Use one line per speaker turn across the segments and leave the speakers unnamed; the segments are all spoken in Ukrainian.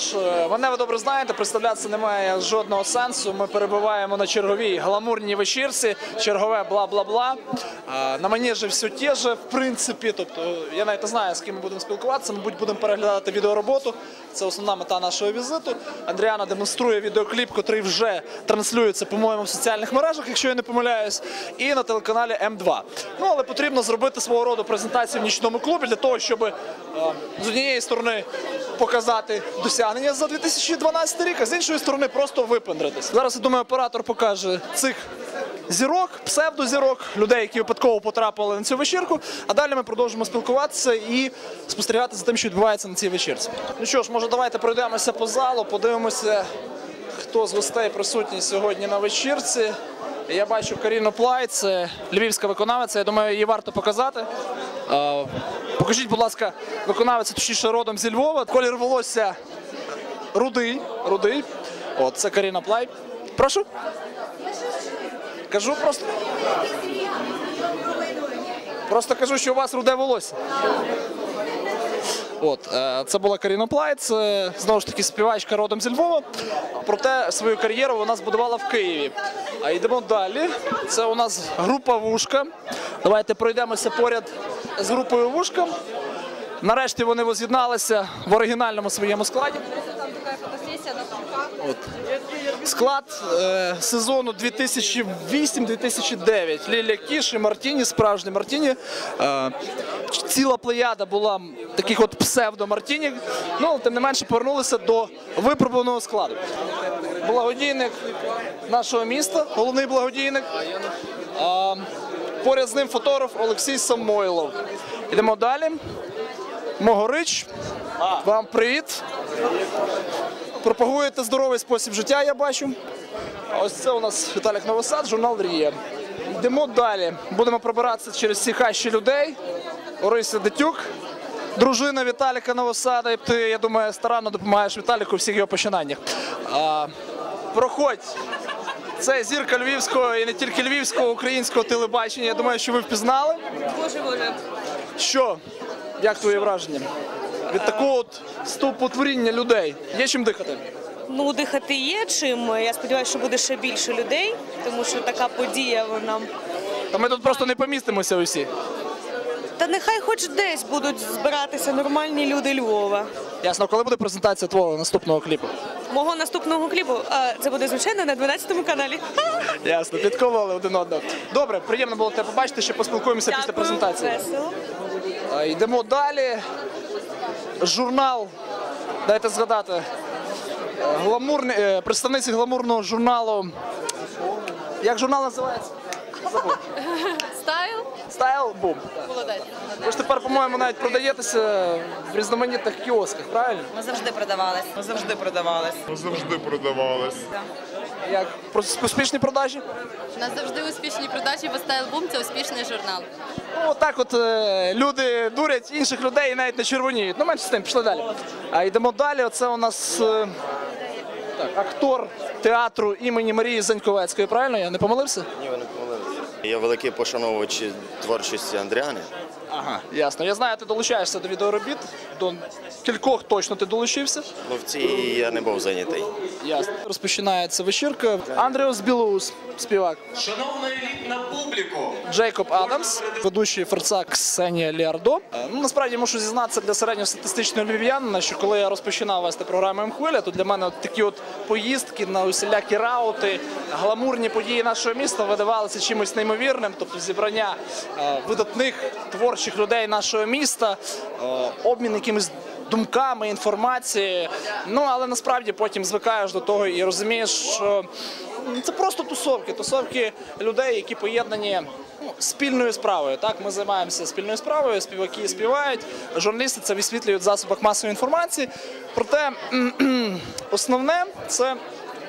ж, е, мене ви добре знаєте, представлятися немає жодного сенсу. Ми перебуваємо на черговій гламурній вечірці, чергове бла-бла-бла. Е, На мені же все те же, в принципі. Тобто я навіть не знаю, з ким ми будемо спілкуватися. Мабуть, будемо переглядати відеороботу. Це основна мета нашого візиту. Андріана демонструє відеокліп, який вже транслюється, по-моєму, в соціальних мережах, якщо я не помиляюсь, і на телеканалі М2. Ну але потрібно зробити свого роду презентацію в нічному клубі для того, щоб е, з однієї сторони показати досягнення за 2012 рік, а з іншої сторони просто випендритись. Зараз я думаю, оператор покаже цих. Зірок, псевдозірок, людей, які випадково потрапили на цю вечірку. А далі ми продовжимо спілкуватися і спостерігати за тим, що відбувається на цій вечірці. Ну що ж, може, давайте пройдемося по залу, подивимося, хто з гостей присутній сьогодні на вечірці. Я бачу Каріну Плай, це львівська виконавиця. Я думаю, її варто показати. Покажіть, будь ласка, виконавиця, точніше родом зі Львова. Колір волосся рудий. рудий. От, це Каріна Плай. Прошу. Кажу просто. Просто кажу, що у вас руде волосся. От, е, це була Каріна Плай, знову ж таки співачка родом зі Львова. Проте свою кар'єру вона збудувала в Києві. А йдемо далі. Це у нас група Вушка. Давайте пройдемося поряд з групою Вушка. Нарешті вони воз'єдналися в оригінальному своєму складі.
Там такая фотосессия на замках.
От. Склад е, сезону 2008-2009. Лілія Кіш і Мартіні, справжні Мартіні. Е, ціла плеяда була таких от псевдо-Мартіні. Ну, тим не менше повернулися до випробуваного складу. Благодійник нашого міста, головний благодійник. А, поряд з ним фотограф Олексій Самойлов. Йдемо далі. Могорич. Вам привіт. Пропагуєте здоровий спосіб життя, я бачу. Ось це у нас Віталік Новосад, журнал Рія. Йдемо далі. Будемо пробиратися через ці хащі людей. Орися Дитюк, дружина Віталіка Новосада. І ти, я думаю, старанно допомагаєш Віталіку у всіх його починаннях. А, проходь. Це зірка львівського і не тільки львівського, українського телебачення. Я думаю, що ви впізнали.
Боже, боже.
Що? Як твої враження? Від такого от стовпотворіння людей. Є чим дихати?
Ну, дихати є чим. Я сподіваюся, що буде ще більше людей, тому що така подія вона.
Та ми тут просто не помістимося усі.
Та нехай хоч десь будуть збиратися нормальні люди Львова.
Ясно, коли буде презентація твого наступного кліпу?
Мого наступного кліпу це буде звичайно на 12 каналі.
Ясно, підкололи один одного. Добре, приємно було тебе побачити, ще поспілкуємося після презентації.
Весело.
А, Йдемо далі. Журнал. Дайте згадати. Гламурний, е, представниці гламурного журналу. Як журнал називається? Забув.
Стайл?
Стайл Бум.
Молодець.
Ви ж тепер, по-моєму, навіть продаєтеся в різноманітних кіосках, правильно?
Ми завжди продавались. Ми завжди продавались.
завжди продавалось.
Як про- успішні продажі?
У нас завжди успішні продажі, бо Стайл Бум це успішний журнал.
Ну, отак от е, люди дурять інших людей і навіть не червоніють. Ну, менше з тим, пішли далі. А йдемо далі. Оце у нас е, так, актор театру імені Марії Заньковецької, правильно? Я не помилився?
Ні, ви не помилилися. Я великий пошановувач творчості Андріани.
Ага, ясно. Я знаю, ти долучаєшся до відеоробіт. До кількох точно ти долучився.
Ну в цій я не був зайнятий.
Ясно. Розпочинається вечірка. Андріус Білоус, співак.
Шановна елітна публіку,
Джейкоб Адамс, ведучий ферца Ксенія Ліардо. Е, Ну, насправді мушу зізнатися для середньостатистичного львів'янина, що коли я розпочинав вести програму «М-хвиля», то для мене от такі от поїздки на усілякі раути, гламурні події нашого міста видавалися чимось неймовірним, тобто зібрання е, видатних творчих людей нашого міста, е, обмін якимись думками, інформацією. Ну але насправді потім звикаєш до того і розумієш, що це просто тусовки, тусовки людей, які поєднані ну, спільною справою. Так, ми займаємося спільною справою, співаки співають, журналісти це висвітлюють в засобах масової інформації. Проте основне це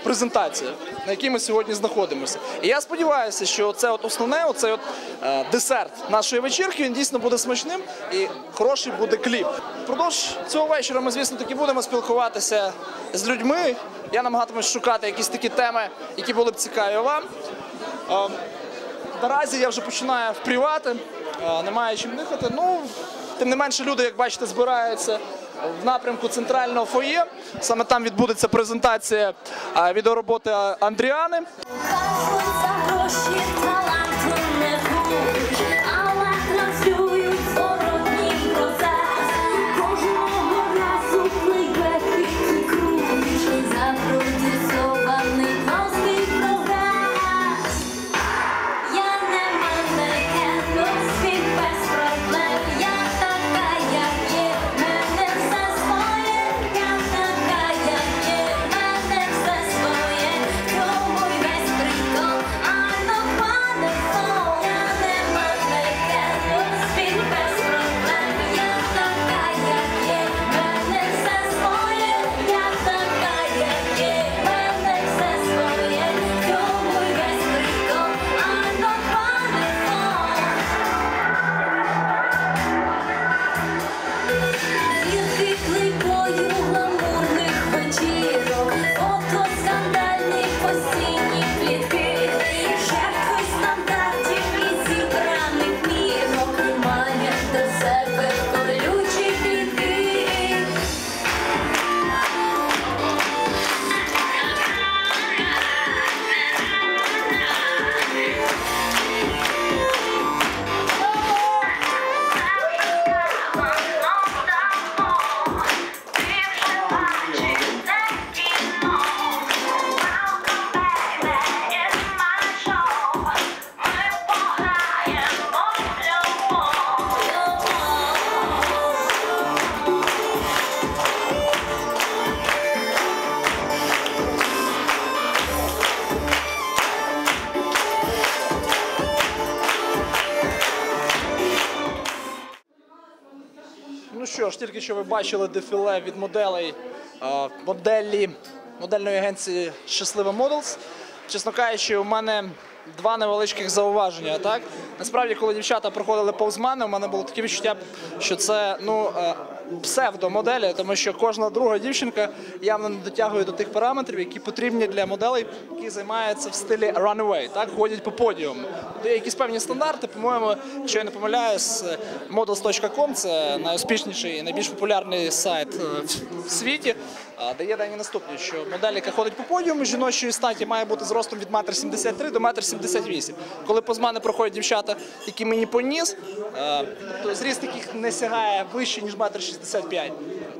презентація, на якій ми сьогодні знаходимося. І я сподіваюся, що це от основне, оцей от е, десерт нашої вечірки, він дійсно буде смачним і хороший буде кліп. Впродовж цього вечора ми, звісно, таки будемо спілкуватися з людьми. Я намагатимусь шукати якісь такі теми, які були б цікаві вам. Е, Наразі я вже починаю впрівати, е, немає чим дихати. Ну, тим не менше, люди, як бачите, збираються в напрямку центрального фоє. Саме там відбудеться презентація відеороботи Андріани. Ну ж, тільки що ви бачили дефіле від моделей е, моделі модельної агенції Щаслива Models. Чесно кажучи, у мене два невеличких зауваження. Так насправді, коли дівчата проходили повз мене, у мене було таке відчуття, що це ну е, псевдомоделі, тому що кожна друга дівчинка явно не дотягує до тих параметрів, які потрібні для моделей, які займаються в стилі runaway, так ходять по подіуму. Є якісь певні стандарти. По-моєму, якщо я не помиляюсь, models.com – це найуспішніший і найбільш популярний сайт е, в світі. Дає дані наступні, що модель, яка ходить по подіуму жіночої статі, має бути зростом від 1,73 до 1,78 Коли повз мене проходять дівчата, які мені поніс, е, тобто зріст яких не сягає вище, ніж 1,65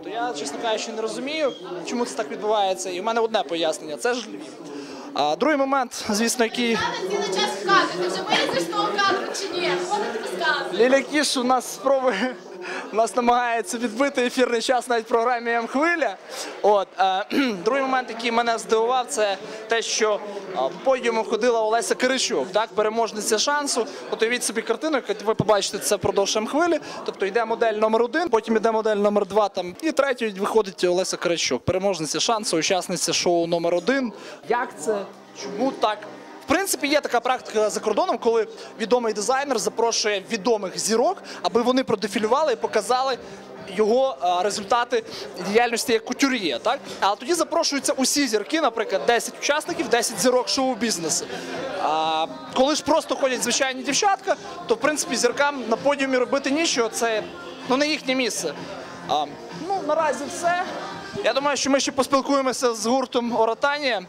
то я, чесно кажучи, не розумію, чому це так відбувається. І в мене одне пояснення це ж Львів. А другий момент, звісно, який
Цілий час в кадрі. Ти вже з того кадру чи ні? Ходить розказує.
Ліля Кіш у нас спробує. Нас намагається відбити ефірний час навіть в програмі М-хвиля. От е, другий момент, який мене здивував, це те, що е, по подіуму ходила Олеся Киричук, так, переможниця шансу. От уявіть собі картину, яку ви побачите це впродовж М-хвилі. Тобто йде модель номер один, потім йде модель номер два, там і третьою виходить Олеся Киричук, переможниця шансу, учасниця шоу номер один. Як це? Чому так? Принципі, є така практика за кордоном, коли відомий дизайнер запрошує відомих зірок, аби вони продефілювали і показали його результати діяльності як кутюр'є. Так? А тоді запрошуються усі зірки, наприклад, 10 учасників, 10 зірок шоу-бізнесу. А коли ж просто ходять звичайні дівчатка, то в принципі зіркам на подіумі робити нічого, це ну, не їхнє місце. А, ну, наразі все. Я думаю, що ми ще поспілкуємося з гуртом Оратанія.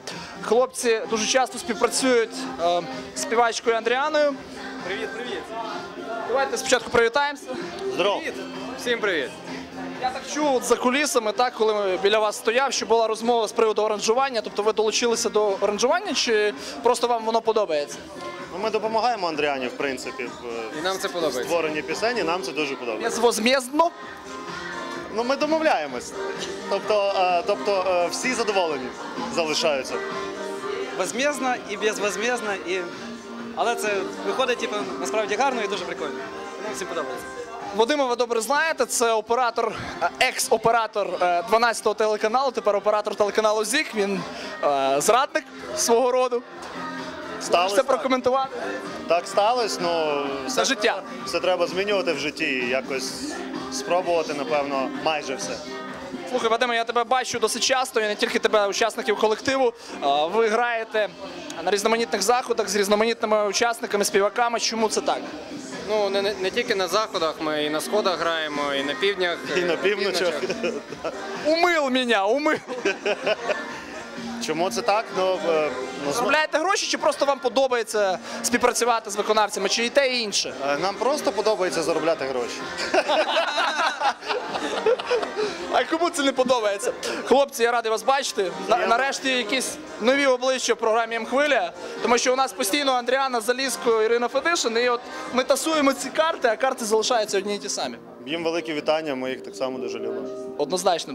Хлопці дуже часто співпрацюють е, з співачкою Андріаною. Привіт, привіт. Давайте спочатку привітаємося.
Здорово.
Всім привіт!
Я так чув от за кулісами, так, коли ми біля вас стояв, що була розмова з приводу оранжування. Тобто ви долучилися до оранжування, чи просто вам воно подобається?
Ну, ми допомагаємо Андріані, в принципі, в
І нам це подобається.
створенні пісень, і нам це дуже подобається.
Безвозмездно.
Ну, ми домовляємось. Тобто, е, тобто е, всі задоволені залишаються.
безмізно і безвозмізно, і... але це виходить типу, насправді гарно і дуже прикольно. Нам всім подобається.
Вадима ви добре знаєте, це оператор, е, екс-оператор е, 12-го телеканалу, тепер оператор телеканалу ЗІК. Він е, зрадник свого роду.
Сталося
Можете прокоментувати?
Так сталося, ну
Це життя.
все треба змінювати в житті якось спробувати, напевно, майже все.
Слухай, Вадиме, я тебе бачу досить часто, і не тільки тебе, учасників колективу. Ви граєте на різноманітних заходах з різноманітними учасниками, співаками. Чому це так?
Ну, не, не, не тільки на заходах, ми і на сходах граємо, і на півднях.
І на
е,
півночах.
Умил мене, умил.
Чому це так? Ну, е, ну,
Заробляєте гроші чи просто вам подобається співпрацювати з виконавцями, чи і те, і інше?
е, нам просто подобається заробляти гроші.
А кому це не подобається? Хлопці, я радий вас бачити. На- нарешті якісь нові обличчя в програмі М-хвиля, тому що у нас постійно Андріана Залізко, Ірина Федишин, і от ми тасуємо ці карти, а карти залишаються одні й ті самі.
Їм велике вітання, ми їх так само дуже любимо.
Однозначно.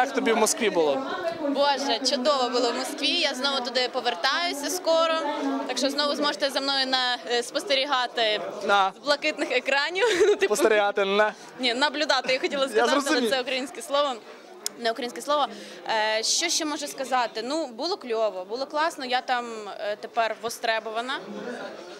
Як тобі в Москві було?
Боже, чудово було в Москві. Я знову туди повертаюся скоро. Так що знову зможете за мною на е, спостерігати
На
з блакитних екранів. Ну, типу,
спостерігати на
Ні, наблюдати, я хотіла сказати, але це українське слово. Не українське слово. Е, що ще можу сказати? Ну, було кльово, було класно. Я там е, тепер востребована.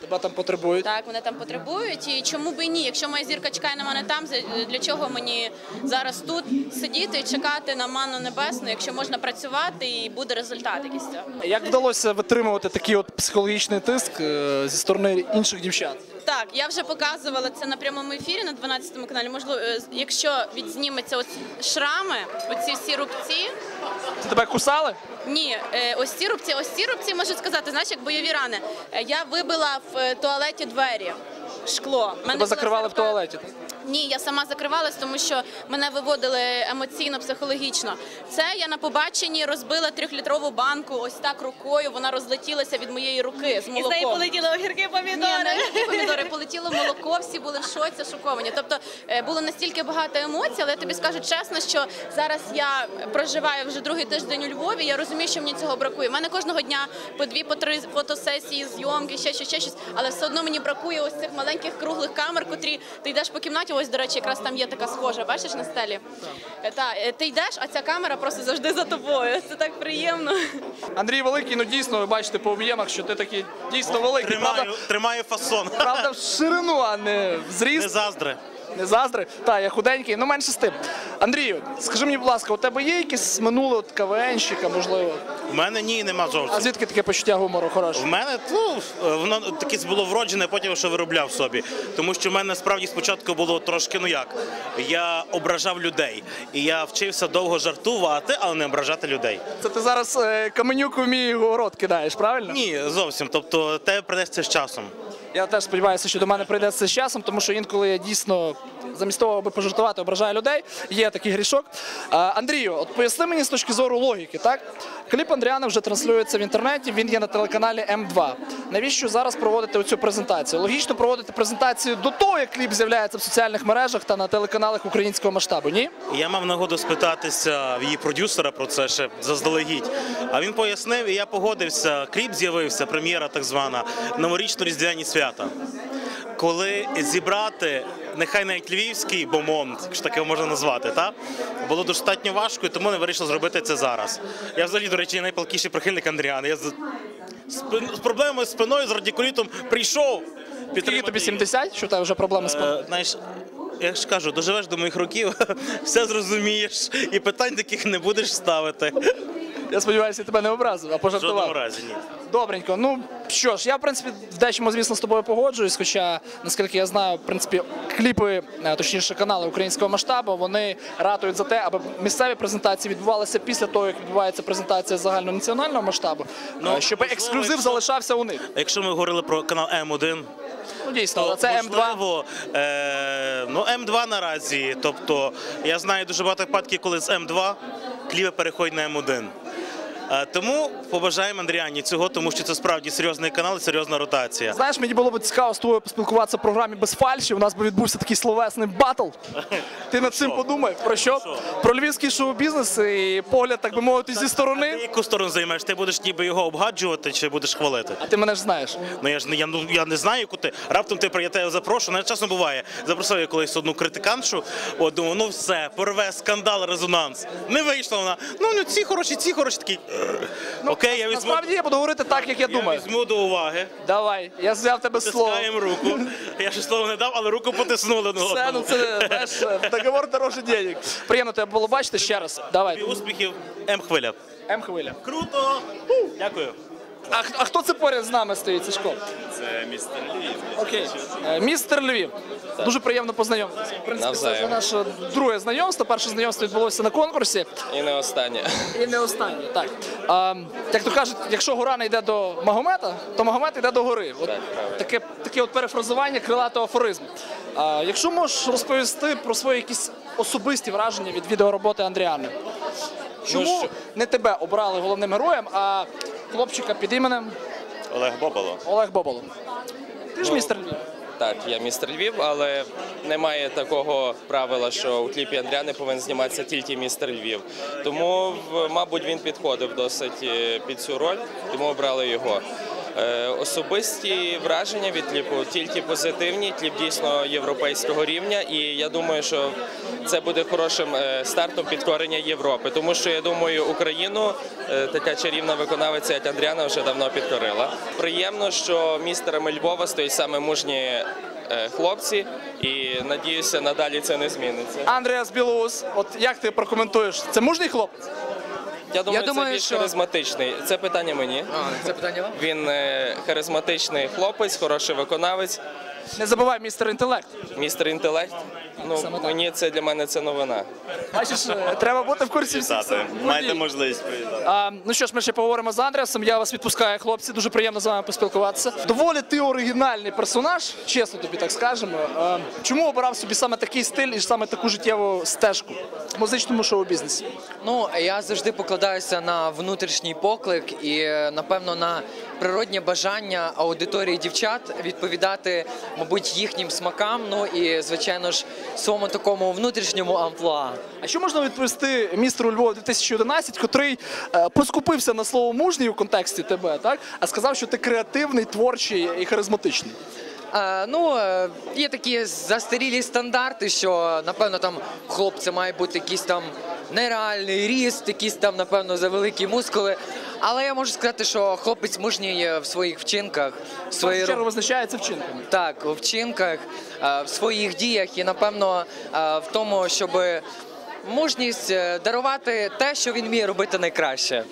тебе там потребують.
Так, мене там потребують. І чому б і ні? Якщо моя зірка чекає на мене там, для чого мені зараз тут сидіти і чекати на манну небесну, якщо можна працювати і буде результат якийсь цього.
Як вдалося витримувати такий от психологічний тиск е, зі сторони інших дівчат?
Так, я вже показувала це на прямому ефірі на 12 каналі. Можливо, е, якщо відзніметься ось шрами, оці всі рубці.
Це тебе кусали?
Ні, е, ось ці рубці, ось ці рубці можу сказати, знаєш, як бойові рани. Е, Я вибила в туалеті двері, шкло.
Тебе закривали в туалеті.
Ні, я сама закривалась, тому що мене виводили емоційно, психологічно. Це я на побаченні розбила трьохлітрову банку ось так рукою. Вона розлетілася від моєї руки з
І з неї
молоком.
полетіли огірки
Ні,
помідори.
не які помідори полетіло молоко, всі були в шоці, шоковані. Тобто е, було настільки багато емоцій, але я тобі скажу чесно, що зараз я проживаю вже другий тиждень у Львові. Я розумію, що мені цього бракує. У мене кожного дня по дві, по три фотосесії, зйомки, ще щось, ще щось. Але все одно мені бракує ось цих маленьких круглих камер, котрі ти йдеш по кімнаті. Ось, до речі, якраз там є така схожа. Бачиш на стелі? Та е, ти йдеш, а ця камера просто завжди за тобою. Це так приємно.
Андрій Великий, ну дійсно, ви бачите по об'ємах, що ти такий дійсно великий. Правда,
Тримаю, тримаю фасон.
правда, в ширину, а не в зріст.
Не заздри.
Не заздри. Так, я худенький, ну менше з тим. Андрію, скажи мені, будь ласка, у тебе є якесь минуле от КВНщика, можливо?
В мене ні, нема
А звідки таке почуття гумору хороше?
В мене ну, воно таке було вроджене, потім що виробляв собі. Тому що в мене насправді спочатку було трошки, ну як, я ображав людей. І я вчився довго жартувати, але не ображати людей.
Це ти зараз е, каменюку в мій город кидаєш, правильно?
Ні, зовсім. Тобто тебе придеться з часом.
Я теж сподіваюся, що до мене прийде це з часом, тому що інколи я дійсно замість того, аби пожартувати, ображаю людей. Є такий грішок. Андрію, от поясни мені з точки зору логіки, так? Кліп Андріана вже транслюється в інтернеті, він є на телеканалі М2. Навіщо зараз проводити оцю презентацію? Логічно проводити презентацію до того, як кліп з'являється в соціальних мережах та на телеканалах українського масштабу, ні?
Я мав нагоду спитатися в її продюсера про це ще заздалегідь. А він пояснив, і я погодився. Кліп з'явився, прем'єра так звана, новорічно-різдвяні свята. Коли зібрати, нехай навіть львівський бомонд, якщо таке можна назвати, та було достатньо важко, і тому не вирішив зробити це зараз. Я взагалі, до речі, найпалкіший прихильник Андріана. Я з, з, з проблемою з спиною, з радикулітом прийшов.
Скільки
підтримати
тобі 70, що тебе вже проблеми з
Е, Знаєш, я ж кажу, доживеш до моїх років, все зрозумієш, і питань таких не будеш ставити.
Я сподіваюся, я тебе не образив, а
В жодному
пожартував.
разі ні.
Добренько. Ну що ж, я в принципі в дечому, звісно, з тобою погоджуюсь. Хоча, наскільки я знаю, в принципі, кліпи, е, точніше, канали українського масштабу, вони ратують за те, аби місцеві презентації відбувалися після того, як відбувається презентація загальнонаціонального масштабу,
Ну,
е, щоб
можливо,
ексклюзив
якщо-
залишався у них.
Якщо ми говорили про канал М1,
Ну дійсно,
то
це М2.
е, ну М2 наразі. Тобто я знаю дуже багато випадків, коли з М2 кліпи переходять на М1. Е, Тому побажаємо Андріані цього, тому що це справді серйозний канал і серйозна ротація.
Знаєш, мені було б цікаво з тобою поспілкуватися в програмі без фальші. У нас би відбувся такий словесний батл. Ти над цим подумай. Про що? Про львівський шоу-бізнес і погляд, так би мовити, зі
Ти
сторони.
яку сторону займеш? Ти будеш ніби його обгаджувати чи будеш хвалити?
А ти мене ж знаєш.
Ну я ж не я, ну, я не знаю, яку ти. Раптом ти я тебе запрошу. Навіть часно буває. Запросив я колись одну критиканшу. От думаю, ну все, порве скандал, резонанс. Не вийшла вона. Ну ну ці хороші, ці хороші такі. Окей, я візьму.
Насправді я буду говорити так, як я
Я
думаю.
візьму до уваги.
Давай, я взяв тебе слово.
Тискаємо руку. Я ще слово не дав, але руку потиснули на
Все, ну це знаєш, договор дороже денег. Приємно тебе було бачити ще раз. Давай.
Успіхів, М-хвиля.
М хвиля.
Круто! Дякую.
А, а хто це поряд з нами стоїть, Сашко?
Це містер Львів.
Окей. Е, Містер Львів. Дуже приємно познайомитися. В принципі, це вже
Навзаєм.
наше друге знайомство. Перше знайомство відбулося на конкурсі.
І не останнє.
І не останнє, так. А, як то кажуть, якщо гора не йде до Магомета, то Магомет йде до гори. От
Так, правильно.
таке, таке от перефразування крилатого афоризму. А, якщо можеш розповісти про свої якісь особисті враження від відеороботи Андріани. Чому
Ну, що-
не тебе обрали головним героєм, а хлопчика під іменем
Олег Бобало.
Олег Боболо? Ти ж
Ну,
містер Львів.
Так, я містер Львів, але немає такого правила, що у кліпі Андріани повинен зніматися тільки містер Львів. Тому, мабуть, він підходив досить е, під цю роль, тому обрали його. Е, Особисті враження від кліпу тільки позитивні. Кліп дійсно європейського рівня, і я думаю, що це буде хорошим е, стартом підкорення Європи. Тому що я думаю, Україну е, така чарівна виконавиця, як Андріана, вже давно підкорила. Приємно, що містерами Львова стоять саме мужні хлопці, і надіюся, надалі це не зміниться.
Андріас Білоус, от як ти прокоментуєш? Це мужній хлопець?
Я думаю,
думаю,
це більш
що-
харизматичний. Це питання мені.
А, це питання вам?
Він е, харизматичний хлопець, хороший виконавець.
Не забувай містер інтелект.
Містер інтелект. Ну мені це для мене це новина.
Бачиш, е, треба бути в курсі всіх.
Маєте можливість.
А, ну що ж, ми ще поговоримо з Андріасом. Я вас відпускаю, хлопці. Дуже приємно з вами поспілкуватися. Доволі ти оригінальний персонаж, чесно тобі так скажемо. А, чому обирав собі саме такий стиль і саме таку життєву стежку в музичному шоу-бізнесі?
Ну, я завжди покладаюся на внутрішній поклик і, е, напевно, на природнє бажання аудиторії дівчат відповідати, мабуть, їхнім смакам. Ну і, звичайно ж, своєму такому внутрішньому амплуа.
А що можна відповісти містеру Львова 2011, котрий е, поскупився на слово мужній у контексті тебе, так? А сказав, що ти креативний, творчий і харизматичний.
Е, ну, е, є такі застарілі стандарти, що напевно там у хлопця має бути якийсь там нереальний ріст, якісь там, напевно, завеликі мускули. Але я можу сказати, що хлопець мужній в своїх вчинках, в своїй
чергу визначається вчинками.
так, у вчинках, е, в своїх діях і напевно е, в тому, щоб мужність е, дарувати те, що він вміє робити найкраще.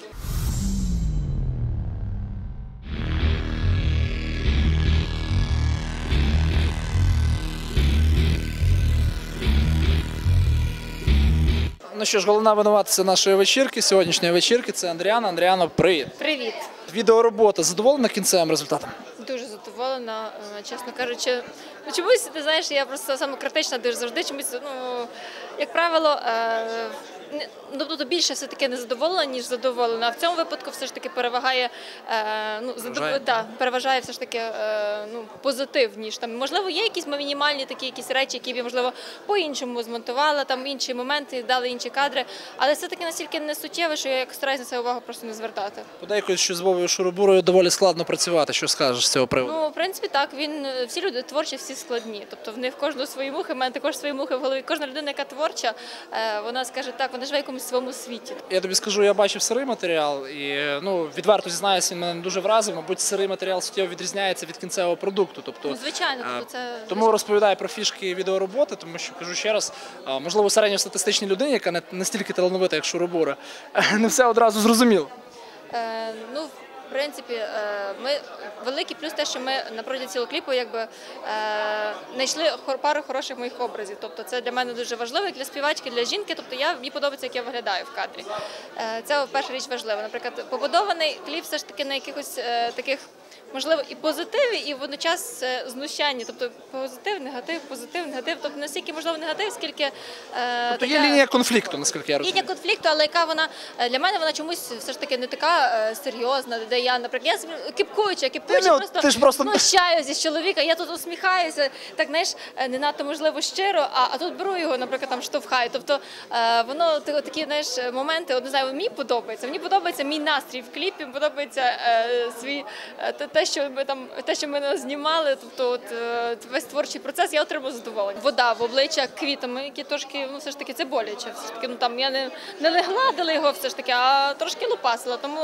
Що ж, головна винуватиця нашої вечірки, сьогоднішньої вечірки це Андріана. Андріано, привіт.
Привіт.
Відеоробота задоволена кінцевим результатом?
Дуже задоволена, е, чесно кажучи. Ну, чомусь, ти знаєш, я просто самокритична дуже завжди чомусь, ну, як правило, е, ну, тобто більше все-таки не задоволена, ніж задоволена. А в цьому випадку все ж таки перевагає, е, ну, задов...
Переважає?
да, переважає все ж таки е, ну, позитив, ніж там. Можливо, є якісь мінімальні такі якісь речі, які б я, можливо, по-іншому змонтувала, там інші моменти, дали інші кадри. Але все-таки настільки не суттєво, що я як стараюся на це увагу просто не звертати.
Подейкують, що з Вовою Шуробурою доволі складно працювати. Що скажеш з цього приводу?
Ну, в принципі, так. Він е, всі люди творчі, всі складні. Тобто в них кожного свої мухи, в мене також свої мухи в голові. Кожна людина, яка творча, е, вона скаже так, вона живе в якомусь своєму світі.
Я тобі скажу, я бачив сирий матеріал, і е, ну відверто зізнаюся, він мене дуже вразив. Мабуть, сирий матеріал суттєво відрізняється від кінцевого продукту. Тобто,
Ну, звичайно,
е,
тобто це
Тому розповідаю про фішки відеороботи, тому що кажу ще раз, а, можливо, середньостатистичній людині, яка не настільки талановита, як Шуробура, не все одразу зрозуміло.
Е, ну, в принципі, е, ми великий плюс те, що ми на протязі цілого кліпу якби е, знайшли пару хороших моїх образів. Тобто це для мене дуже важливо як для співачки, для жінки. Тобто я мені подобається, як я виглядаю в кадрі. Е, це перша річ важлива. Наприклад, побудований кліп все ж таки на якихось таких. Можливо, і позитиві, і водночас е, знущання, тобто позитив, негатив, позитив, негатив. Тобто настільки можливо негатив, скільки е,
Тобто є
така-
лінія конфлікту, наскільки я розумію.
Лінія конфлікту, але яка вона е, для мене вона чомусь все ж таки не така е, серйозна, де я, наприклад, я кипкуюча, кипкуюча,
Ну,
просто,
ти ж просто-
знущаюся з чоловіка. Я тут усміхаюся, так знаєш, е, не надто можливо щиро, а, а тут беру його, наприклад, там штовхаю. Тобто е, воно такі знаєш моменти, от не знаю, мені подобається. Мені подобається мій настрій в кліпі, подобається е, свій те- те, що ми там те, що ми знімали. Тобто, от е, весь творчий процес я отримую задоволення. Вода в обличчя квітами, які трошки ну все ж таки це боляче. Все ж таки, ну там я не, не гладила його, все ж таки, а трошки лупасила, тому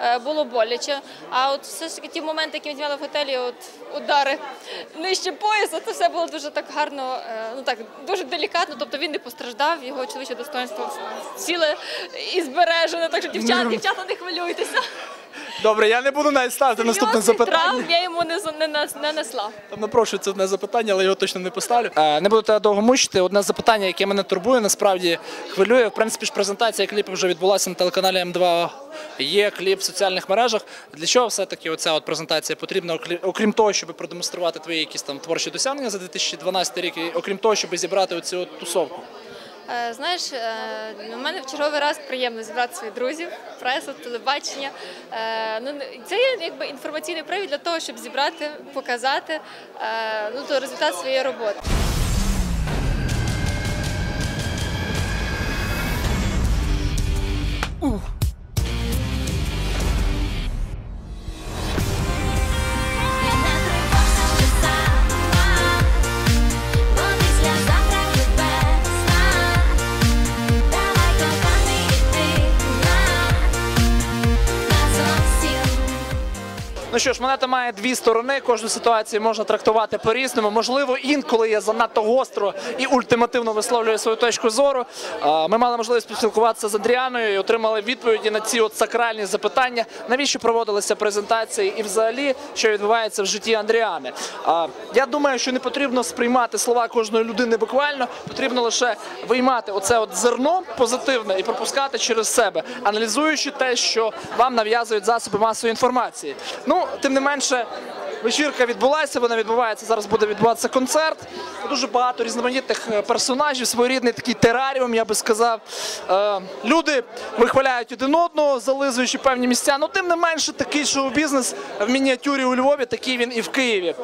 е, було боляче. А от все ж таки ті моменти, які ми знімали в готелі, от удари нижче пояса, це все було дуже так гарно, е, ну так дуже делікатно. Тобто він не постраждав, його чоловіче достоинство ціле і збережене. Так що дівчата, дівчата, не хвилюйтеся.
Добре, я не буду навіть ставити наступне запитання.
травм я йому не, з- не,
напрошую це одне запитання, але його точно не поставлю. Е, Не буду тебе довго мучити. Одне запитання, яке мене турбує, насправді хвилює. В принципі ж презентація кліпу вже відбулася на телеканалі М2. Є кліп в соціальних мережах. Для чого все-таки оця от презентація потрібна, оклі- окрім того, щоб продемонструвати твої якісь там творчі досягнення за 2012 рік, і окрім того, щоб зібрати оцю от тусовку.
Е, Знаєш, е, у мене в черговий раз приємно зібрати своїх друзів, пресу, телебачення. Е, Ну, це є якби інформаційний привід для того, щоб зібрати, показати ну, то результат своєї роботи.
Ну що ж, монета має дві сторони. Кожну ситуацію можна трактувати по-різному. Можливо, інколи я занадто гостро і ультимативно висловлюю свою точку зору. Ми мали можливість поспілкуватися з Андріаною і отримали відповіді на ці от сакральні запитання, навіщо проводилися презентації і взагалі що відбувається в житті Андріани. Я думаю, що не потрібно сприймати слова кожної людини буквально, потрібно лише виймати оце от зерно позитивне і пропускати через себе, аналізуючи те, що вам нав'язують засоби масової інформації. Ну, тим не менше. Вечірка відбулася, вона відбувається. Зараз буде відбуватися концерт. Дуже багато різноманітних е, персонажів, своєрідний такий тераріум, я би сказав. Е, люди вихваляють один одного, зализуючи певні місця. Ну, тим не менше, такий шоу-бізнес в мініатюрі у Львові, такий він і в Києві.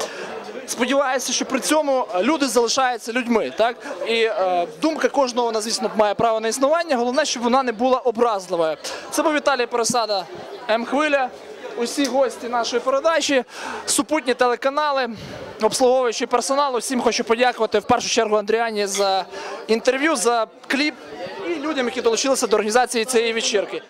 Сподіваюся, що при цьому люди залишаються людьми, так і е, думка кожного вона, звісно, має право на існування. Головне, щоб вона не була образливою. Це був Віталій Пересада М Хвиля. Усі гості нашої передачі, супутні телеканали, обслуговуючий персонал. Усім хочу подякувати в першу чергу Андріані за інтерв'ю, за кліп і людям, які долучилися до організації цієї вечірки.